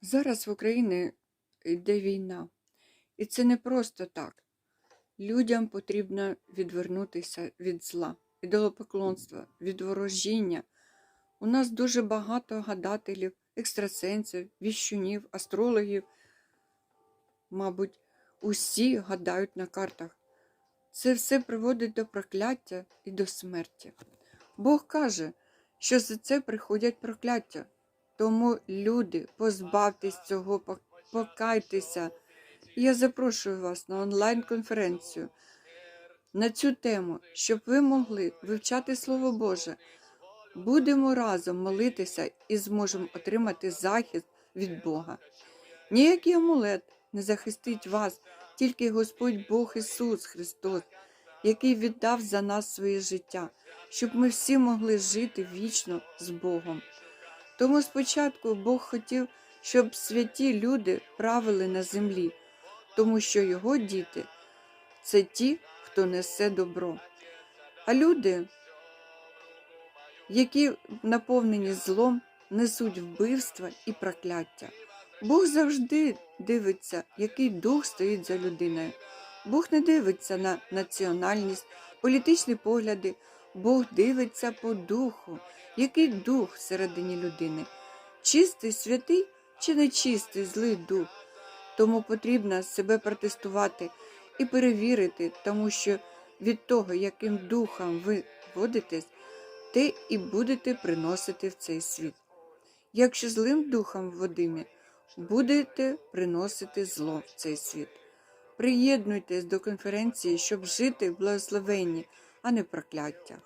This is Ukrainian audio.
Зараз в Україні йде війна, і це не просто так. Людям потрібно відвернутися від зла, ідолопоклонства, від ворожіння. У нас дуже багато гадателів, екстрасенсів, віщунів, астрологів. Мабуть, усі гадають на картах. Це все приводить до прокляття і до смерті. Бог каже, що за це приходять прокляття. Тому, люди, позбавтесь цього, покайтеся. Я запрошую вас на онлайн-конференцію на цю тему, щоб ви могли вивчати Слово Боже. Будемо разом молитися і зможемо отримати захист від Бога. Ніякий амулет не захистить вас, тільки Господь Бог Ісус Христос, який віддав за нас своє життя, щоб ми всі могли жити вічно з Богом. Тому спочатку Бог хотів, щоб святі люди правили на землі, тому що його діти це ті, хто несе добро. А люди, які наповнені злом, несуть вбивства і прокляття. Бог завжди дивиться, який дух стоїть за людиною. Бог не дивиться на національність, політичні погляди. Бог дивиться по духу, який дух всередині людини. Чистий, святий чи нечистий злий дух. Тому потрібно себе протестувати і перевірити, тому що від того, яким духом ви водитесь, те і будете приносити в цей світ. Якщо злим духом водимі, будете приносити зло в цей світ. Приєднуйтесь до конференції, щоб жити в благословенні, а не в прокляттях.